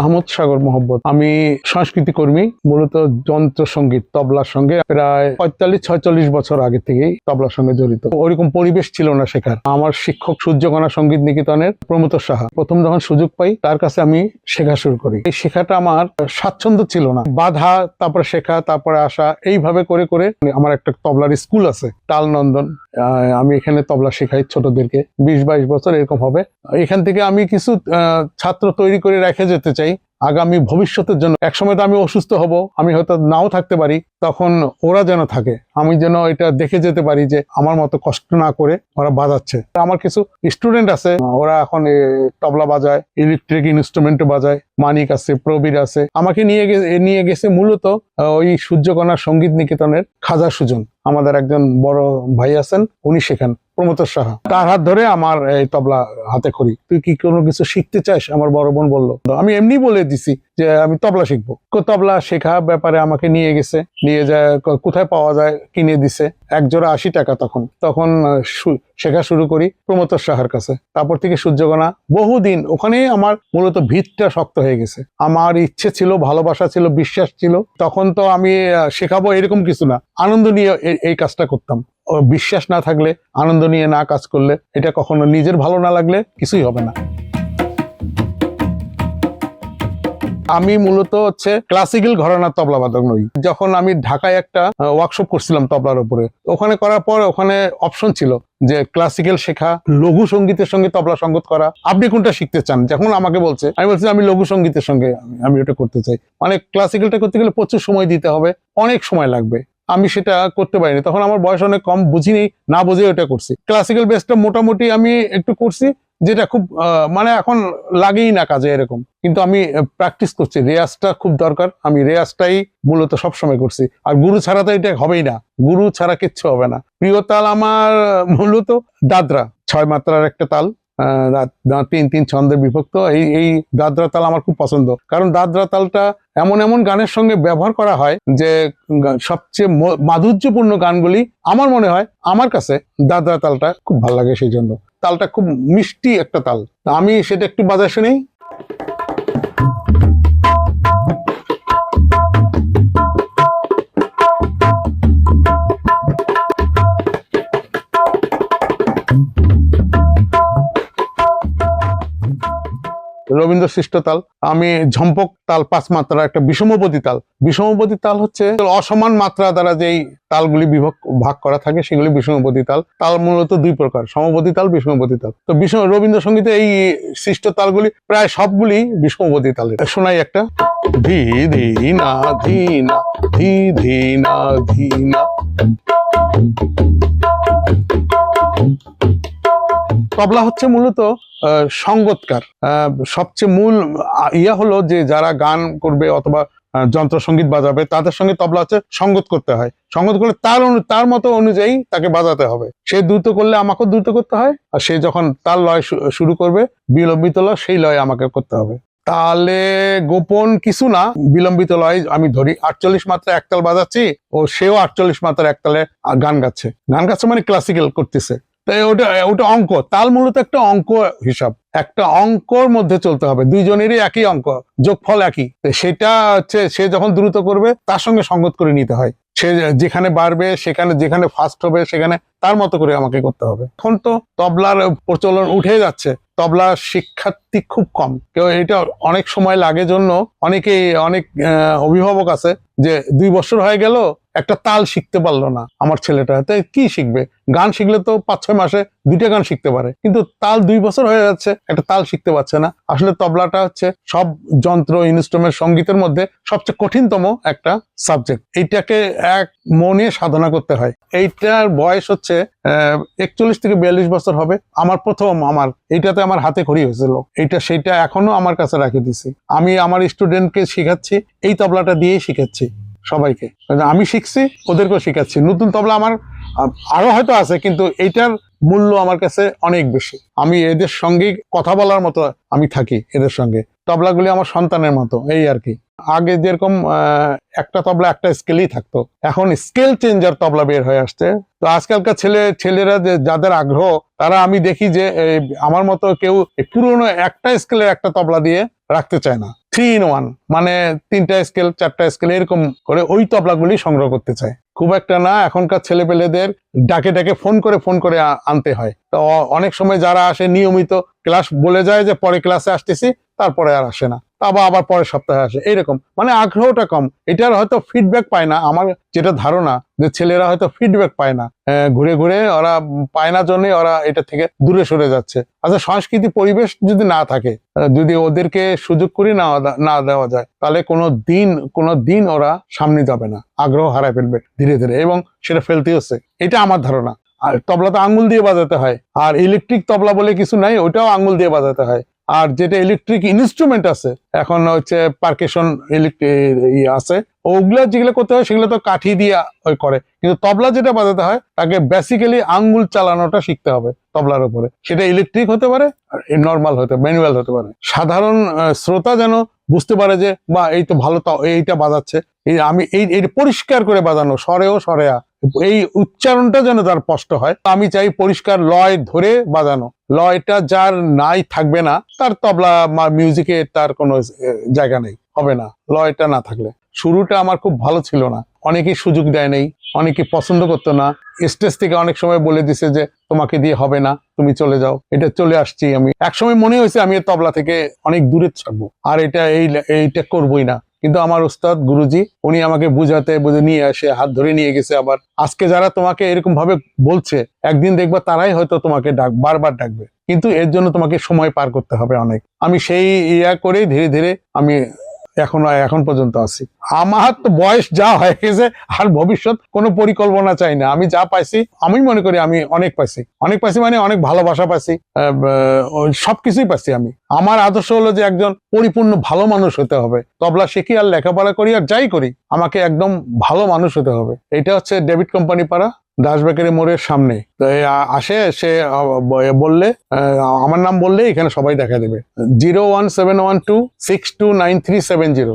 মাহমুদ সাগর মোহাম্মদ। আমি সংস্কৃতি কর্মী, মূলত যন্ত্র সংগীত, তবলার সঙ্গে। প্রায় পঁয়তাল্লিশ, ছয়চল্লিশ বছর আগে থেকেই তবলার সঙ্গে জড়িত। ওইরকম পরিবেশ ছিল না শেখার। আমার শিক্ষক সূর্যকণা সংগীত নিকেতনের প্রমোদ সাহা। প্রথম যখন সুযোগ পাই, তার কাছে আমি শেখা শুরু করি। এই শেখাটা আমার স্বাচ্ছন্দ্য ছিল না। বাধা, তারপরে শেখা, তারপরে আসা, এইভাবে করে করে আমার একটা তবলার স্কুল আছে, তালনন্দন। আমি এখানে তবলা শেখাই ছোটদেরকে। বিশ, বাইশ বছর এরকম হবে। এখান থেকে আমি কিছু ছাত্র তৈরি করে রেখে যেতে চাই। আগামী ভবিষ্যতের জন্য। একসময় তো আমি অসুস্থ হব আমি হয়তো নাও থাকতে পারি। তখন ওরা যেন থাকে। আমি যেন এটা দেখে যেতে পারি যে আমার মতো কষ্ট না করে ওরা বাজাচ্ছে। আমার কিছু স্টুডেন্ট আছে, ওরা এখন তবলা বাজায় ইলেকট্রিক ইনস্ট্রুমেন্ট বাজায়, মানিক আছে, প্রবীর আছে। আমাকে নিয়ে নিয়ে গেছে মূলত ওই সূর্যকণা সংগীত নিকেতনের খাজা সুজন। আমাদের একজন বড় ভাই আছেন, উনি শেখান প্রমোদ সাহা। তার হাত ধরে আমার এই তবলা হাতে করি। তুই কি কোনো কিছু শিখতে চাস? আমার বড় বোন বলল। আমি এমনি বলে দিছি যে আমি তবলা শিখব। তবলা শেখা ব্যাপারে আমাকে নিয়ে গেছে নিয়ে যায় কোথায় পাওয়া যায়, কিনে দিছে। এক জোড়া আশি টাকা তখন। তখন শেখা শুরু করি প্রমোদ সাহার কাছে। তারপর থেকে সূর্যগণা বহুদিন ওখানেই আমার মূলত ভিতটা শক্ত হয়ে গেছে। আমার ইচ্ছে ছিল, ভালোবাসা ছিল, বিশ্বাস ছিল। তখন তো আমি শেখাবো এরকম কিছু না। আনন্দ নিয়ে এই কাজটা করতাম। বিশ্বাস না থাকলে, আনন্দ নিয়ে না কাজ করলে, এটা কখনো নিজের ভালো না লাগলে কিছুই হবে না। আমি মূলত হচ্ছে ক্লাসিক্যাল ঘরানার তবলা বাদক নই। যখন আমি ঢাকায় একটা ওয়ার্কশপ করছিলাম তবলার উপরে, ওখানে করার পর ওখানে অপশন ছিল যে ক্লাসিক্যাল শেখা, লঘু সঙ্গীতের সঙ্গে তবলা সঙ্গত করা। আপনি কোনটা শিখতে চান? যখন আমাকে বলছে, আমি বলছি আমি লঘু সঙ্গীতের সঙ্গে আমি- ওটা করতে চাই। মানে ক্লাসিক্যালটা করতে গেলে প্রচুর সময় দিতে হবে, অনেক সময় লাগবে। আমি সেটা করতে পারিনি। তখন আমার বয়স অনেক কম, বুঝিনি, না বুঝে ওটা করছি। ক্লাসিক্যাল বেসটা মোটামুটি আমি একটু করছি যেটা খুব মানে এখন লাগেই না কাজে এরকম। কিন্তু আমি প্র্যাকটিস করছি। রেয়াজটা খুব দরকার। আমি রেয়াজটাই মূলত সবসময় করছি। আর গুরু ছাড়া তো এটা হবেই না। গুরু ছাড়া কিচ্ছু হবে না। প্রিয় তাল আমার, মূলত দাদরা। ছয় মাত্রার একটা তাল তিন তিন ছন্দের বিভক্ত। এই এই দাদরা তাল আমার খুব পছন্দ। কারণ দাদরা তালটা এমন এমন গানের সঙ্গে ব্যবহার করা হয় যে সবচেয়ে মাধুর্যপূর্ণ গানগুলি আমার মনে হয় আমার কাছে দাদরা তালটা খুব ভালো লাগে সেই জন্য তালটা খুব মিষ্টি একটা তাল। আমি সেটা একটু বাজায় শুনেই রবীন্দ্র সৃষ্ট তাল, আমি ঝম্পক তাল পাঁচ মাত্রা একটা বিষমপতি তাল। বিষমপতি তাল হচ্ছে অসমান মাত্রা দ্বারা যেই তালগুলি বিভক্ত, ভাগ করা থাকে, সেগুলি বিষমপতি তাল। তাল মূলত দুই প্রকার সমপতি তাল বিষমপতি তাল। তো বিষম রবীন্দ্রসঙ্গীতে এই সৃষ্ট তালগুলি প্রায় সবগুলি বিষমপতি তালের। শোনাই একটা। ধি ধি, না ধি না, ধি ধি, না ধি, না। তবলা হচ্ছে মূলত সঙ্গতকার সবচেয়ে মূল ইয়া হলো যে যারা গান করবে অথবা আহ, যন্ত্রসঙ্গীত বাজাবে তাদের সঙ্গে তবলা হচ্ছে সঙ্গত করতে হয়। সঙ্গত করলে তার তার মতো অনুযায়ী তাকে বাজাতে হবে। সে দ্রুত করলে আমাকেও দ্রুত করতে হয় আর সে যখন তার লয় শুরু করবে বিলম্বিত লয় সেই লয় আমাকে করতে হবে। তাহলে গোপন কিছু না বিলম্বিত লয় আমি ধরি আটচল্লিশ মাত্রা একতাল বাজাচ্ছি ও সেও আটচল্লিশ মাত্রা একতালে গান গাচ্ছে। গান গাচ্ছে মানে ক্লাসিক্যাল করতেছে। ওটা ওটা অঙ্ক। তাল মূলত একটা অঙ্ক হিসাব। একটা অঙ্কর মধ্যে চলতে হবে। দুইজনেরই একই অঙ্ক। যোগফল একই। সেটা হচ্ছে, সে যখন দ্রুত করবে, তার সঙ্গে সঙ্গত করে নিতে হয়। সে যেখানে বাড়বে, সেখানে, যেখানে ফার্স্ট হবে, সেখানে তার মতো করে আমাকে করতে হবে। এখন তো তবলার প্রচলন উঠে যাচ্ছে। তবলা শিক্ষার্থী খুব কম। কেউ এটা অনেক সময় লাগে জন্য অনেকেই, অনেক অভিভাবক আছে যে, দুই বছর হয়ে গেল একটা তাল শিখতে পারল না আমার ছেলেটা। তাই কি শিখবে? গান শিখলে তো পাঁচ ছয় মাসে দুইটা গান শিখতে পারে। কিন্তু তাল দুই বছর হয়ে যাচ্ছে, একটা তাল শিখতে পারছে না। আসলে তবলাটা হচ্ছে সব যন্ত্র ইনস্ট্রুমেন্ট সঙ্গীতের মধ্যে সবচেয়ে কঠিনতম একটা সাবজেক্ট এইটাকে এক মনে সাধনা করতে হয়। এইটার বয়স হচ্ছে একচল্লিশ থেকে বিয়াল্লিশ বছর হবে। আমার প্রথম, আমার, এইটাতে আমার হাতে খড়ি হয়েছিল। এইটা, সেইটা এখনও আমার কাছে রাখি দিছি। আমি আমার স্টুডেন্টকে শিখাচ্ছি, এই তবলাটা দিয়েই শিখাচ্ছি। সবাইকে। আমি শিখছি, ওদেরকেও শিখাচ্ছি। নতুন তবলা আমার আরও হয়তো আছে, কিন্তু এইটার মূল্য আমার কাছে অনেক বেশি। আমি এদের সঙ্গে কথা বলার মতো আমি থাকি এদের সঙ্গে। তবলাগুলি আমার সন্তানের মতো, এই আর কি। আগে যেরকম একটা তবলা একটা স্কেলই থাকতো। এখন স্কেল চেঞ্জার তবলা বের হয়ে আসছে। তো আজকালকার ছেলে, ছেলেরা যে, যাদের আগ্রহ, তারা আমি দেখি যে আমার মতো কেউ পুরনো একটা স্কেলের একটা তবলা দিয়ে রাখতে চায় না। থ্রি ইন ওয়ান মানে তিনটা স্কেল চারটা স্কেল এরকম করে ওই তবলাগুলি সংগ্রহ করতে চায়। খুব একটা না, এখনকার ছেলে পেলেদের ডাকে ডাকে ফোন করে ফোন করে আনতে হয়। তো অনেক সময় যারা আসে নিয়মিত ক্লাস বলে যায় যে পরে ক্লাসে আসতেছি, তারপরে আর আসে না। তা আবার আবার পরের সপ্তাহে আসে। এইরকম। মানে আগ্রহটা কম। এটার হয়তো ফিডব্যাক পায় না। আমার যেটা ধারণা যে ছেলেরা হয়তো ফিডব্যাক পায় না। ঘুরে ঘুরে ওরা পায় না জন্যই ওরা এটা থেকে দূরে সরে যাচ্ছে। আচ্ছা সংস্কৃতি পরিবেশ যদি না থাকে যদি ওদেরকে সুযোগ করে না না দেওয়া যায়, তাহলে কোনো দিন কোনো দিন ওরা সামনে যাবে না। আগ্রহ হারায় ফেলবে ধীরে ধীরে এবং সেটা ফেলতে হচ্ছে। এটা আমার ধারণা। আর তবলা তো আঙ্গুল দিয়ে বাজাতে হয়। আর ইলেকট্রিক তবলা বলে কিছু নাই, ওটাও আঙ্গুল দিয়ে বাজাতে হয়। আর যেটা ইলেকট্রিক ইনস্ট্রুমেন্ট আছে, এখন হচ্ছে পার্কেশন ইলেকট্রিক আছে, ওগুলা যেগুলো করতে হয় সেগুলো তো কাঠি দিয়ে ওই করে। কিন্তু তবলা যেটা বাজাতে হয়, তাকে বেসিক্যালি আঙ্গুল চালানোটা শিখতে হবে তবলার উপরে। সেটা ইলেকট্রিক হতে পারে নর্মাল হতে ম্যানুয়াল হতে পারে। সাধারণ শ্রোতা যেন বুঝতে পারে যে, বা, এই তো ভালো এইটা বাজাচ্ছে। এই আমি, এই এই পরিষ্কার করে বাজানো স্বরেও সরেয়া এই উচ্চারণটা যেন তার স্পষ্ট হয়, আমি চাই পরিষ্কার লয় ধরে বাজানো। লয়টা যার নাই থাকবে না, তার তবলা মিউজিকে তার কোনো জায়গা নেই, হবে না, লয়টা না থাকলে। শুরুটা আমার খুব ভালো ছিল না, অনেকেই সুযোগ দেয় নেই অনেকে পছন্দ করতো না স্টেজ থেকে অনেক সময় বলে দিছে যে, তোমাকে দিয়ে হবে না, তুমি চলে যাও, এটা চলে আসছি আমি। একসময় মনে হয়েছে আমি তবলা থেকে অনেক দূরে থাকব, আর এটা এই, এইটা করবোই না। কিন্তু আমার উস্তাদ গুরুজি, উনি আমাকে বুঝাতে, বুঝে নিয়ে আসে হাত ধরে নিয়ে গেছে আবার। আজকে যারা তোমাকে এরকম ভাবে বলছে, একদিন দেখবা তারাই হয়তো তোমাকে ডাক, বারবার ডাকবে। কিন্তু এর জন্য তোমাকে সময় পার করতে হবে অনেক। আমি সেই ইয়া করেই ধীরে ধীরে আমি এখন এখন পর্যন্ত আছি। আমার তো বয়স যা হয়ে গেছে আর ভবিষ্যৎ কোনো পরিকল্পনা চাই না। আমি যা পাইছি, আমি মনে করি আমি অনেক পাইছি। অনেক পাইছি মানে অনেক ভালোবাসা পাইছি সবকিছুই পাইছি আমি। আমার আদর্শ হলো যে একজন পরিপূর্ণ ভালো মানুষ হতে হবে। তবলা শিখি আর লেখাপড়া করি আর যাই করি, আমাকে একদম ভালো মানুষ হতে হবে। এটা হচ্ছে ডেভিড কোম্পানি পাড়া, দাস দাসবেকারি মোড়ের সামনে। তো আসে, সে বললে আমার নাম বললে এখানে সবাই দেখা দেবে। Zero one seven one two six two nine three seven zero.